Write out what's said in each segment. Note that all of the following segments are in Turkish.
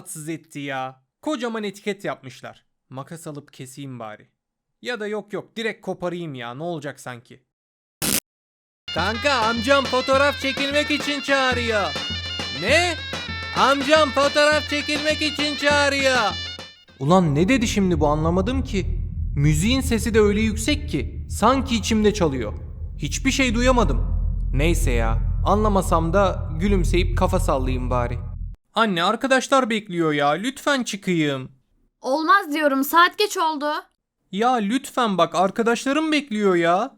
rahatsız etti ya. Kocaman etiket yapmışlar. Makas alıp keseyim bari. Ya da yok yok direkt koparayım ya ne olacak sanki. Kanka amcam fotoğraf çekilmek için çağırıyor. Ne? Amcam fotoğraf çekilmek için çağırıyor. Ulan ne dedi şimdi bu anlamadım ki. Müziğin sesi de öyle yüksek ki sanki içimde çalıyor. Hiçbir şey duyamadım. Neyse ya anlamasam da gülümseyip kafa sallayayım bari. Anne arkadaşlar bekliyor ya lütfen çıkayım. Olmaz diyorum saat geç oldu. Ya lütfen bak arkadaşlarım bekliyor ya.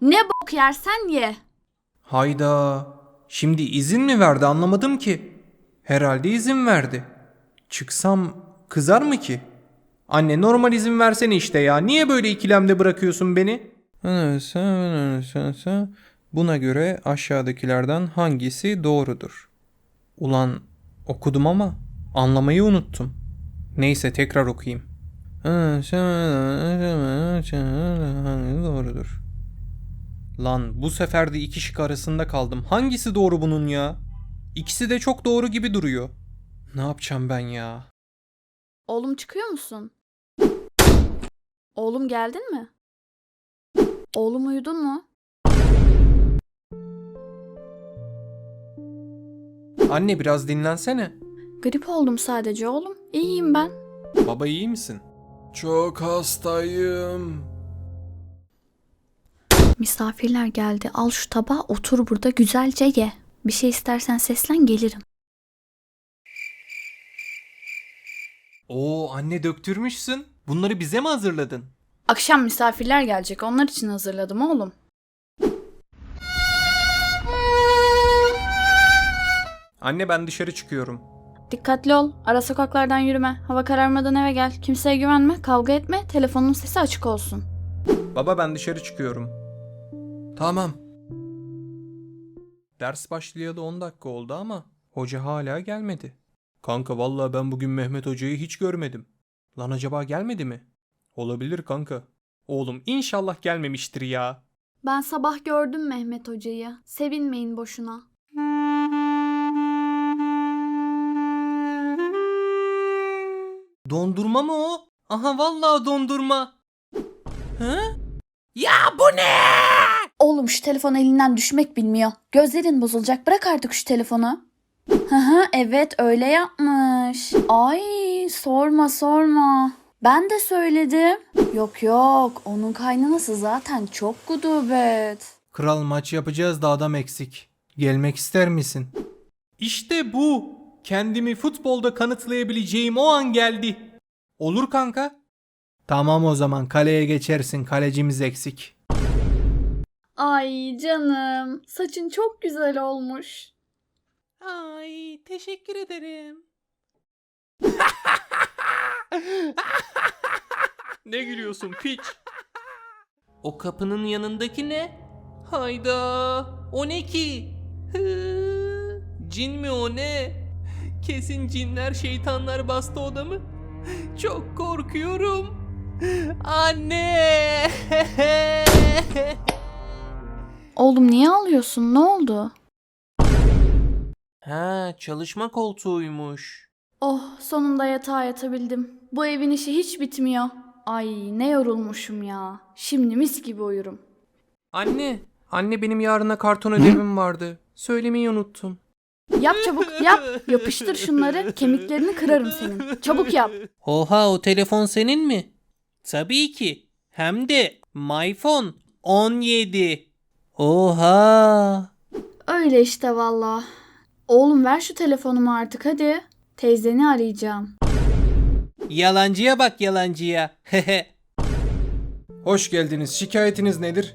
Ne bok yersen ye. Hayda. Şimdi izin mi verdi anlamadım ki. Herhalde izin verdi. Çıksam kızar mı ki? Anne normal izin versene işte ya. Niye böyle ikilemde bırakıyorsun beni? Buna göre aşağıdakilerden hangisi doğrudur? Ulan okudum ama anlamayı unuttum. Neyse tekrar okuyayım. Doğrudur. Lan bu sefer de iki şık arasında kaldım. Hangisi doğru bunun ya? İkisi de çok doğru gibi duruyor. Ne yapacağım ben ya? Oğlum çıkıyor musun? Oğlum geldin mi? Oğlum uyudun mu? Anne biraz dinlensene. Grip oldum sadece oğlum. İyiyim ben. Baba iyi misin? Çok hastayım. Misafirler geldi. Al şu tabağı otur burada güzelce ye. Bir şey istersen seslen gelirim. Oo anne döktürmüşsün. Bunları bize mi hazırladın? Akşam misafirler gelecek. Onlar için hazırladım oğlum. Anne ben dışarı çıkıyorum. Dikkatli ol. Ara sokaklardan yürüme. Hava kararmadan eve gel. Kimseye güvenme. Kavga etme. Telefonun sesi açık olsun. Baba ben dışarı çıkıyorum. Tamam. Ders başlayalı 10 dakika oldu ama hoca hala gelmedi. Kanka vallahi ben bugün Mehmet hocayı hiç görmedim. Lan acaba gelmedi mi? Olabilir kanka. Oğlum inşallah gelmemiştir ya. Ben sabah gördüm Mehmet hocayı. Sevinmeyin boşuna. Dondurma mı o? Aha vallahi dondurma. Hı? Ya bu ne? Oğlum şu telefon elinden düşmek bilmiyor. Gözlerin bozulacak. Bırak artık şu telefonu. Hı hı evet öyle yapmış. Ay sorma sorma. Ben de söyledim. Yok yok onun kaynanası zaten çok gudubet. Kral maç yapacağız da adam eksik. Gelmek ister misin? İşte bu. Kendimi futbolda kanıtlayabileceğim o an geldi. Olur kanka. Tamam o zaman kaleye geçersin. Kalecimiz eksik. Ay canım saçın çok güzel olmuş. Ay teşekkür ederim. ne gülüyorsun piç? O kapının yanındaki ne? Hayda o ne ki? Hı, Cin mi o ne? Kesin cinler şeytanlar bastı odamı. Çok korkuyorum. Anne! Oğlum niye ağlıyorsun ne oldu? ha çalışma koltuğuymuş. Oh sonunda yatağa yatabildim. Bu evin işi hiç bitmiyor. Ay ne yorulmuşum ya. Şimdi mis gibi uyurum. Anne, anne benim yarına karton ödevim vardı. Söylemeyi unuttum. Yap çabuk yap. Yapıştır şunları kemiklerini kırarım senin. Çabuk yap. Oha o telefon senin mi? Tabii ki. Hem de MyPhone 17. Oha. Öyle işte valla. Oğlum ver şu telefonumu artık hadi. Teyzeni arayacağım. Yalancıya bak yalancıya. Hoş geldiniz. Şikayetiniz nedir?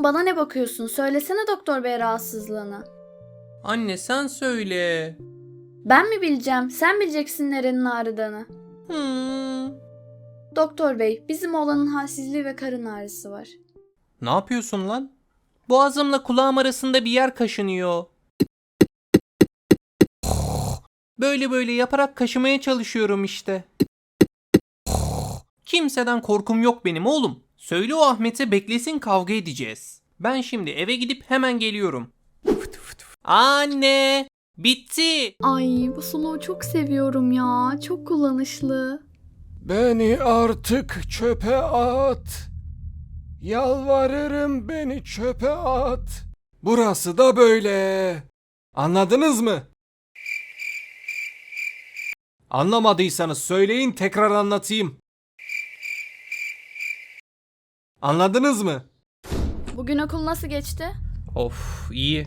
Oğlum bana ne bakıyorsun? Söylesene doktor bey rahatsızlığını. Anne sen söyle. Ben mi bileceğim? Sen bileceksin nerenin ağrıdığını. Hmm. Doktor bey, bizim oğlanın halsizliği ve karın ağrısı var. Ne yapıyorsun lan? Boğazımla kulağım arasında bir yer kaşınıyor. Böyle böyle yaparak kaşımaya çalışıyorum işte. Kimseden korkum yok benim oğlum. Söyle o Ahmet'e beklesin kavga edeceğiz. Ben şimdi eve gidip hemen geliyorum. Anne! Bitti. Ay bu suluğu çok seviyorum ya. Çok kullanışlı. Beni artık çöpe at. Yalvarırım beni çöpe at. Burası da böyle. Anladınız mı? Anlamadıysanız söyleyin tekrar anlatayım. Anladınız mı? Bugün okul nasıl geçti? Of iyi.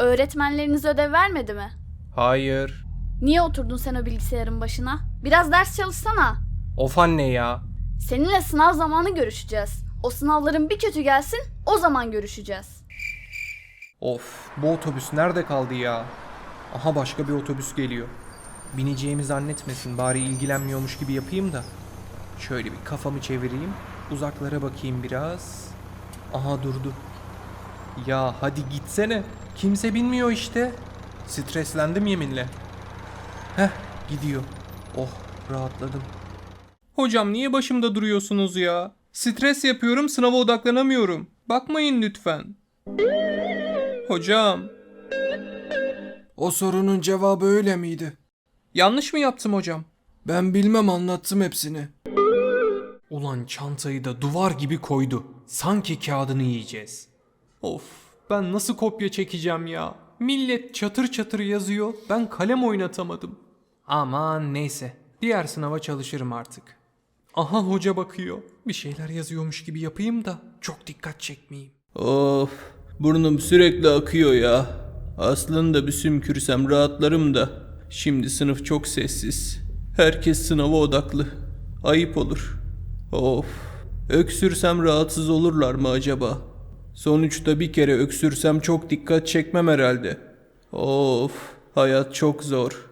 Öğretmenleriniz ödev vermedi mi? Hayır. Niye oturdun sen o bilgisayarın başına? Biraz ders çalışsana. Of anne ya. Seninle sınav zamanı görüşeceğiz. O sınavların bir kötü gelsin, o zaman görüşeceğiz. Of bu otobüs nerede kaldı ya? Aha başka bir otobüs geliyor. Bineceğimi zannetmesin bari ilgilenmiyormuş gibi yapayım da. Şöyle bir kafamı çevireyim. Uzaklara bakayım biraz. Aha durdu. Ya hadi gitsene. Kimse binmiyor işte. Streslendim yeminle. Heh gidiyor. Oh rahatladım. Hocam niye başımda duruyorsunuz ya? Stres yapıyorum sınava odaklanamıyorum. Bakmayın lütfen. Hocam, O sorunun cevabı öyle miydi? yanlış mı yaptım hocam? Ben bilmem anlattım hepsini. Ulan çantayı da duvar gibi koydu. Sanki kağıdını yiyeceğiz. Of, ben nasıl kopya çekeceğim ya? Millet çatır çatır yazıyor, ben kalem oynatamadım. Aman neyse, diğer sınava çalışırım artık. Aha hoca bakıyor. Bir şeyler yazıyormuş gibi yapayım da çok dikkat çekmeyeyim. Of burnum sürekli akıyor ya. Aslında bir sümkürsem rahatlarım da. Şimdi sınıf çok sessiz. Herkes sınava odaklı. Ayıp olur. Of. Öksürsem rahatsız olurlar mı acaba? Sonuçta bir kere öksürsem çok dikkat çekmem herhalde. Of. Hayat çok zor.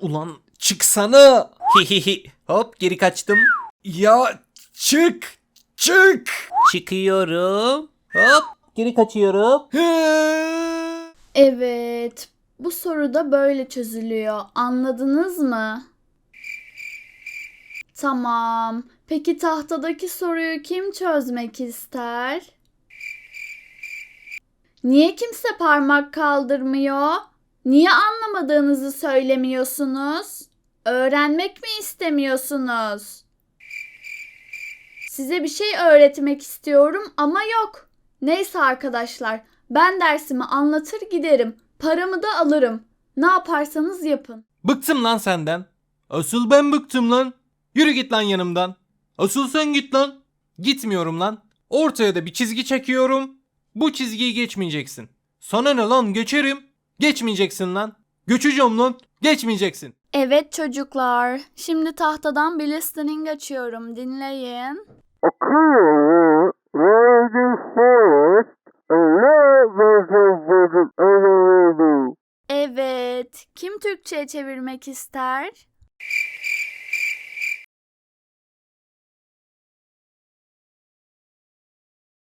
Ulan çıksana. Hihihi. Hop geri kaçtım. Ya çık! Çık! Çıkıyorum. Hop geri kaçıyorum. Evet, bu soru da böyle çözülüyor. Anladınız mı? Tamam. Peki tahtadaki soruyu kim çözmek ister? Niye kimse parmak kaldırmıyor? Niye anlamadığınızı söylemiyorsunuz? Öğrenmek mi istemiyorsunuz? Size bir şey öğretmek istiyorum ama yok. Neyse arkadaşlar, ben dersimi anlatır giderim. Paramı da alırım. Ne yaparsanız yapın. Bıktım lan senden. Asıl ben bıktım lan. Yürü git lan yanımdan. Asıl sen git lan. Gitmiyorum lan. Ortaya da bir çizgi çekiyorum. Bu çizgiyi geçmeyeceksin. Sana ne lan geçerim. Geçmeyeceksin lan. Göçeceğim lan. Geçmeyeceksin. Evet çocuklar, şimdi tahtadan bir listening açıyorum. Dinleyin. Evet, kim Türkçe'ye çevirmek ister?